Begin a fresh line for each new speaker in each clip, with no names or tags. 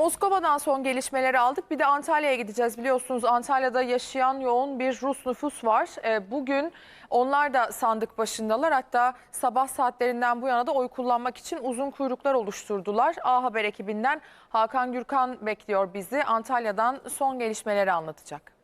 Moskova'dan son gelişmeleri aldık. Bir de Antalya'ya gideceğiz. Biliyorsunuz Antalya'da yaşayan yoğun bir Rus nüfus var. Ee, Bugün onlar da sandık başındalar. Hatta sabah saatlerinden bu yana da oy kullanmak için uzun kuyruklar oluşturdular. A Haber ekibinden Hakan Gürkan bekliyor bizi. Antalya'dan son gelişmeleri anlatacak.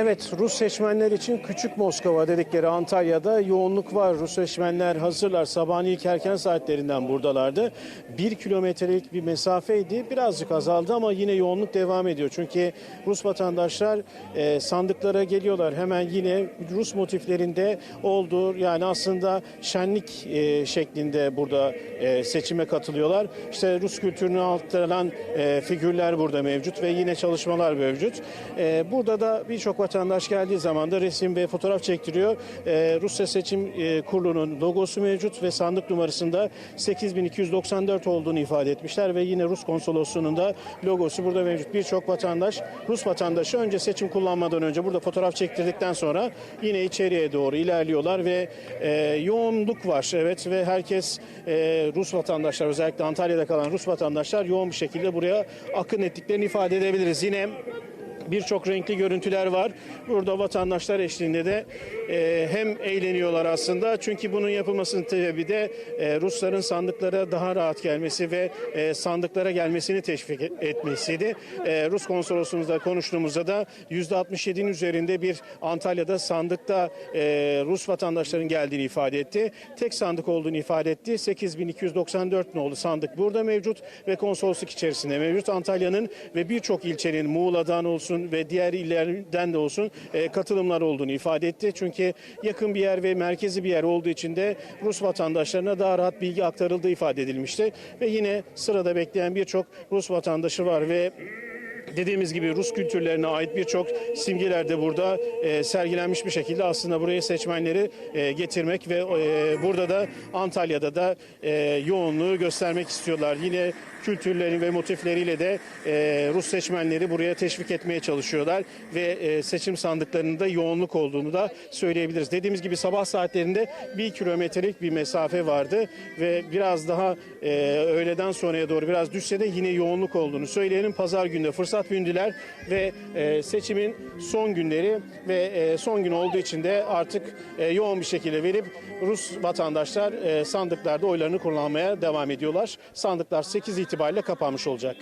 Evet Rus seçmenler için küçük Moskova dedikleri Antalya'da yoğunluk var. Rus seçmenler hazırlar. Sabahın ilk erken saatlerinden buradalardı. Bir kilometrelik bir mesafeydi. Birazcık azaldı ama yine yoğunluk devam ediyor. Çünkü Rus vatandaşlar e, sandıklara geliyorlar. Hemen yine Rus motiflerinde olduğu yani aslında şenlik e, şeklinde burada e, seçime katılıyorlar. İşte Rus kültürünü aktaran e, figürler burada mevcut ve yine çalışmalar mevcut. E, burada da birçok vatandaş geldiği zaman da resim ve fotoğraf çektiriyor. E, Rusya Seçim e, Kurulu'nun logosu mevcut ve sandık numarasında 8294 olduğunu ifade etmişler ve yine Rus konsolosluğunun da logosu burada mevcut. Birçok vatandaş, Rus vatandaşı önce seçim kullanmadan önce burada fotoğraf çektirdikten sonra yine içeriye doğru ilerliyorlar ve e, yoğunluk var. Evet ve herkes e, Rus vatandaşlar özellikle Antalya'da kalan Rus vatandaşlar yoğun bir şekilde buraya akın ettiklerini ifade edebiliriz. Yine birçok renkli görüntüler var. Burada vatandaşlar eşliğinde de e, hem eğleniyorlar aslında çünkü bunun yapılmasının sebebi de e, Rusların sandıklara daha rahat gelmesi ve e, sandıklara gelmesini teşvik etmesiydi. E, Rus konsolosluğumuzda konuştuğumuzda da %67'nin üzerinde bir Antalya'da sandıkta e, Rus vatandaşların geldiğini ifade etti. Tek sandık olduğunu ifade etti. 8294 nolu sandık burada mevcut ve konsolosluk içerisinde mevcut. Antalya'nın ve birçok ilçenin Muğla'dan olsun ve diğer illerden de olsun e, katılımlar olduğunu ifade etti. Çünkü yakın bir yer ve merkezi bir yer olduğu için de Rus vatandaşlarına daha rahat bilgi aktarıldığı ifade edilmişti. Ve yine sırada bekleyen birçok Rus vatandaşı var ve Dediğimiz gibi Rus kültürlerine ait birçok simgeler de burada e, sergilenmiş bir şekilde aslında buraya seçmenleri e, getirmek ve e, burada da Antalya'da da e, yoğunluğu göstermek istiyorlar. Yine kültürleri ve motifleriyle de e, Rus seçmenleri buraya teşvik etmeye çalışıyorlar ve e, seçim sandıklarında yoğunluk olduğunu da söyleyebiliriz. Dediğimiz gibi sabah saatlerinde bir kilometrelik bir mesafe vardı ve biraz daha e, öğleden sonraya doğru biraz düşse de yine yoğunluk olduğunu söyleyelim. Pazar günde fırsat bindiler ve e, seçimin son günleri ve e, son gün olduğu için de artık e, yoğun bir şekilde verip Rus vatandaşlar e, sandıklarda oylarını kullanmaya devam ediyorlar. Sandıklar 8 itibariyle kapanmış olacak.